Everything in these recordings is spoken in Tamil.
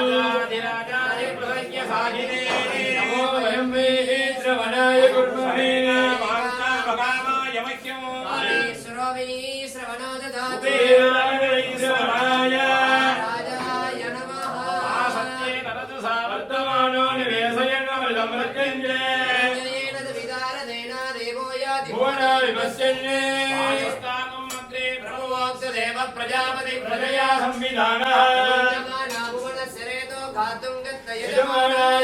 राजाधिराजाय प्रसय्यसाहिने नमो वयं वे महाकामाय मह्यम् वीराय श्रवणाय आसत्ये नरदसा वर्तमानो निवेशयन् अमृतमृत्युञ्जय भुवनाय पश्यन्ये वायुस्तानं मन्त्रे प्रभुवोक्सदेव प्रजापति प्रजया प्रजया संविधानः यजमानाय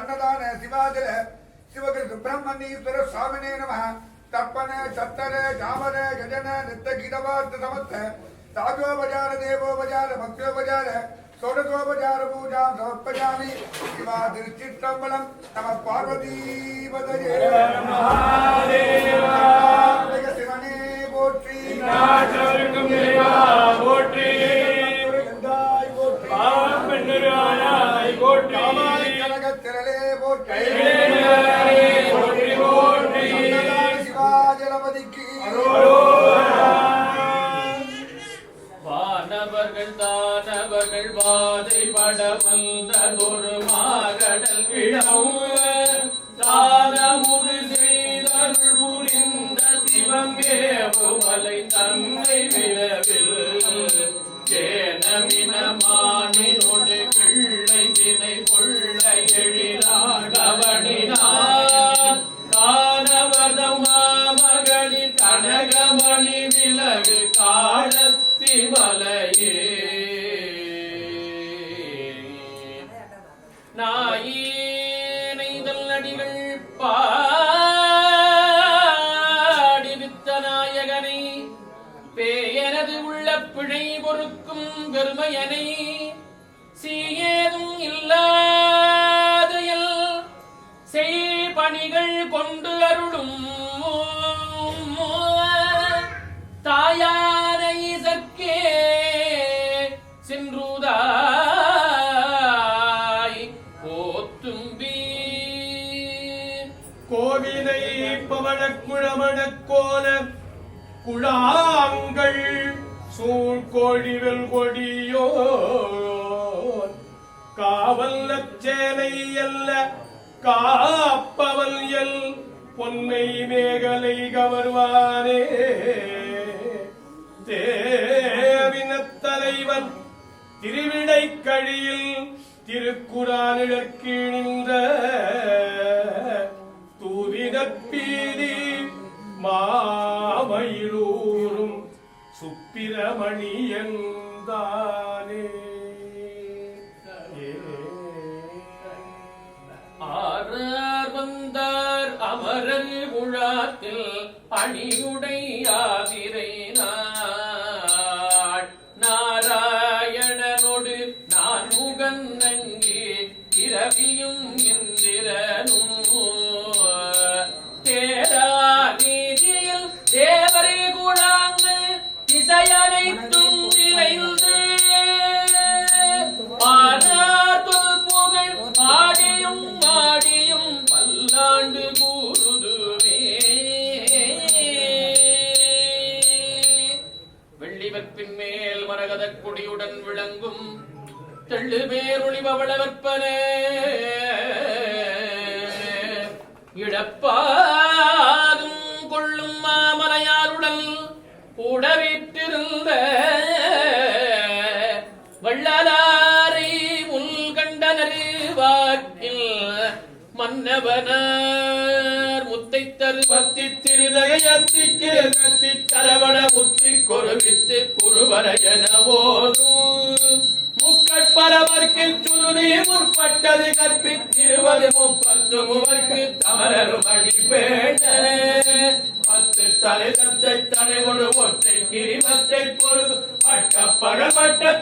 ಅನ್ನದಾನ ಶಿವಾಜಲ ಶಿವಕೃತ ಬ್ರಹ್ಮಣೀಶ್ವರ ಸ್ವಾಮಿನೇ ನಮಃ ತಪ್ಪನ ಚತ್ತನ ಜಾಮನ ಗಜನ ನಿತ್ಯ ಗೀತವಾರ್ಥ ಸಮಸ್ತ ರಾಜೋಪಚಾರ ದೇವೋಪಚಾರ ಭಕ್ತೋಪಚಾರ षोडशोपचार पूजा समर्पयामि शिवा तिरुचित्रम्बलम् नमः पार्वतीपदये மாகடல் விழம் பொறுக்கும் பெருமையனை சீயேதும் இல்லாதையல் செய் பணிகள் கொண்டு அருளும் தாயாரை ஈசற்கே சென்றுதாய் போத்தும்பி. கோவிலை பவழக்குழமடக்கோல குழாங்கள் சூழ்கோழிவல் கொடியோ காவல்ல சேனை அல்ல காப்பவல் எல். பொன்னை மேகலை கவர்வானே. தேவினத் தலைவன் திருவிடை கழியில் திருக்குறானிழற்கிழிந்த தூவினப்பீதி மாமயிலூரும் சுப்பிரமணியன் தானே ஆறார் வந்தார் அமரர் உழாத்தில் அணியுடை ஆதிரை நாராயணனோடு நான் முகன் இரவியும் இந்திரனும் இசையனைத்தும் நிறைந்து. பாராட்டுள் புகழ் பாடியும் ஆடியும் பல்லாண்டு கூறுதுமே. வெள்ளிவற்பின் மேல் மரகத கொடியுடன் விளங்கும் தெள்ளு பேரொளி இழப்பா மன்னவனார் முத்தை தரு பத்தி திருநகையத்தி கிழத்தி தரவண முத்தி குருவித்து குருவரையன போதும் முக்கட்பரவர்க்கு சுருதி முற்பட்டது கற்பித்திருவது முப்பத்து முவர்க்கு தமரரு மணி பேட பத்து தலை தத்தை தலை கொடு ஒற்றை கிரிமத்தை பொருள் பட்ட பழப்பட்ட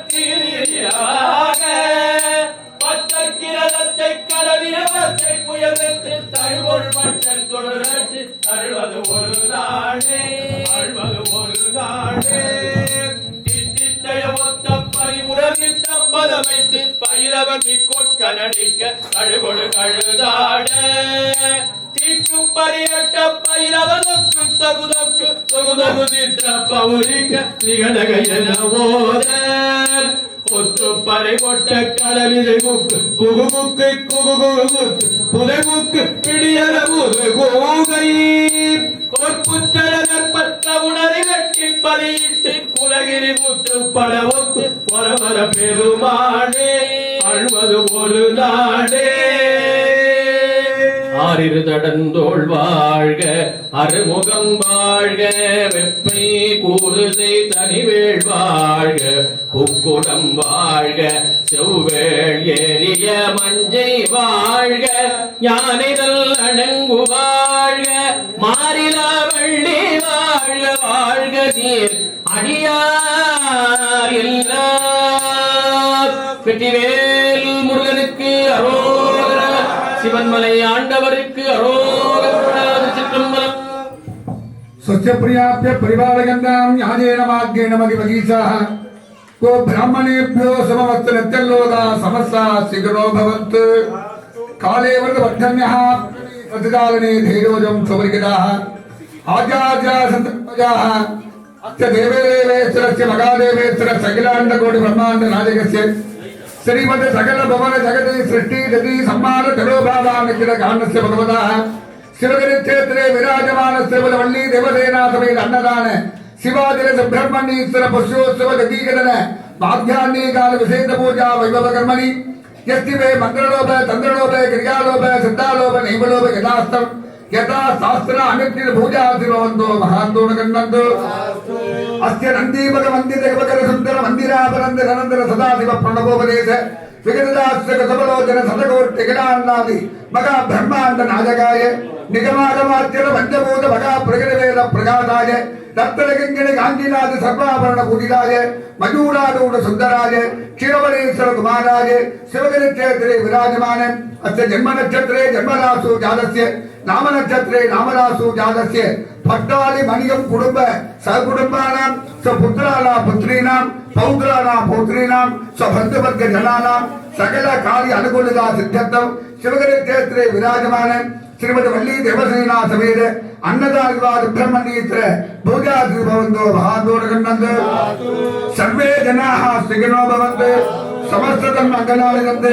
தழுவொள் மற்றன் அழுவது ஒரு நாளே. அழுவது ஒரு நாளே தித்தித்தய ஒத்த பரிமுறவில் தம்பதமைத்து பயிரவன் கொட்கனடிக்க அழுகொடு கழுதாட. தீக்கு பரியட்ட பயிரவனுக்கு தகுதக்கு தகுதகு தித்த பவுரிக்க நிகழக என ஓத. கொத்து பறை கொட்ட கடலில் முக்கு குகு முக்கு பிடியல முகு கோகை. கொற்புத்தரப்பட்ட உணரை வெட்டி பலியிட்டு குலகிரி முத்து படவொத்து பரவர பெருமானே அழுவது ஒரு நாடே. ஆறிரு தடந்தோள் வாழ்க அறுமுகம் வாழ்க வெப்பை கூறுதை தனிவேள் வாழ்க புக்குடம் வாழ்க செவ்வேள் ஏறிய மஞ்சை வாழ்க ஞானிதல் அடங்கு வாழ்க மாறிலா வள்ளி வாழ்க வாழ்க நீர் அடியார் சிவன்மலை ஆண்டவருக்கு அரோகரா சிற்றம்பலம் स्वस्यप्रियाभ्य परिवारगन्धाम् न्यायेन मार्गेण मगिमगीषाः को ब्राह्मणेभ्यो समवस्तु नित्यल्लोका समस्ता शीघ्रो भवन्तु काले वर्धवर्धन्यः प्रतिदालने धैर्योजम् सुवर्गिताः आचार्या सन्तर्पजाः अस्य देवे देवेश्वरस्य मगादेवेश्वर ಶ್ರೀಮದ್ ಸಕಲ ಭವನ ಜಗತಿ ಸೃಷ್ಟಿ ಗತಿ ಸಮ್ಮಾನ ತಡೋಭಾವಾನಿಖಿಲ ಕಾರಣಸ್ಯ ಭಗವತಃ ಶಿವಗಿರಿ ಕ್ಷೇತ್ರೆ ವಿರಾಜಮಾನ ಶಿವವಲ್ಲಿ ದೇವದೇನಾಥಮೈ ಅನ್ನದಾನ ಶಿವಾದಿರ ಸುಬ್ರಹ್ಮಣ್ಯೇಶ್ವರ ಪುರುಷೋತ್ಸವ ಗತಿಗಣನ ಮಾಧ್ಯಾಹ್ನೇ ಕಾಲ ವಿಶೇಷ ಪೂಜಾ ವೈಭವ ಕರ್ಮಣಿ यस्ति वे मन्त्रलोभ तन्त्रलोभ क्रियालोभ सिद्धालोभ नैवलोभ यथास्तम् यथा शास्त्र अनुज्ञ भूजाति भवन्तो महान्तोणगण्डन्तो ಅಸ್ಯ ನಂದೀಪದ ಮಂದಿರ ಯುವಕರ ಸುಂದರ ಮಂದಿರಾಪರಂದ ಅನಂತರ ಸದಾಶಿವ ಪ್ರಣವೋಪದೇಶ ವಿಗತದಾಸ್ಯ ಸಬಲೋಚನ ಸದಗೌರ್ತಿಗಿಡಾನ್ನಾದಿ ಮಗ ಬ್ರಹ್ಮಾಂಡ ನಾಜಗಾಯ ನಿಗಮಾಗಮಾತ್ಯರ ಪಂಚಭೂತ ಮಗ ಪ್ರಗಟವೇದ ಪ್ರಗಾತಾಯ ரத்தலகங்களை காஞ்சிநாத சர்வாபரண புதிராஜ மயூராதூட சுந்தராஜ கிரவரேஸ்வர குமாராஜ சிவகிரி கேத்திரே விராஜமான அத்த ஜென்ம நட்சத்திரே ஜென்மராசு ஜாதசிய நாம நட்சத்திரே நாமராசு ஜாதசிய பட்டாளி வணிகம் குடும்ப சகுடும்பானாம் புத்திரானா புத்திரீனாம் பௌத்ரானா பௌத்ரீனாம் சபந்துவர்க்க ஜனானாம் சகல காரிய அனுகூலதா சித்தத்தம் சிவகரி தேத்திரே விராஜமான ஸ்ரீமதி வள்ளி தேவசேனா சமேத அன்னதாதிவாத பிரம்மணீத்திர பூஜாதி பவந்தோ மகாதோரகண்ணந்து சர்வே ஜனாஹா சுகினோ பவந்து. சமஸ்தம் மங்களாளிகந்து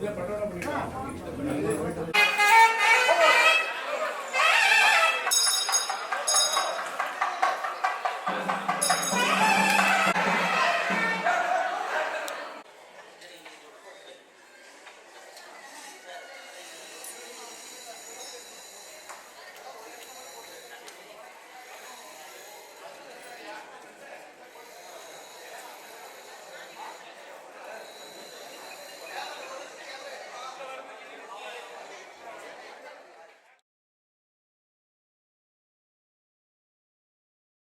Yeah, but I don't know.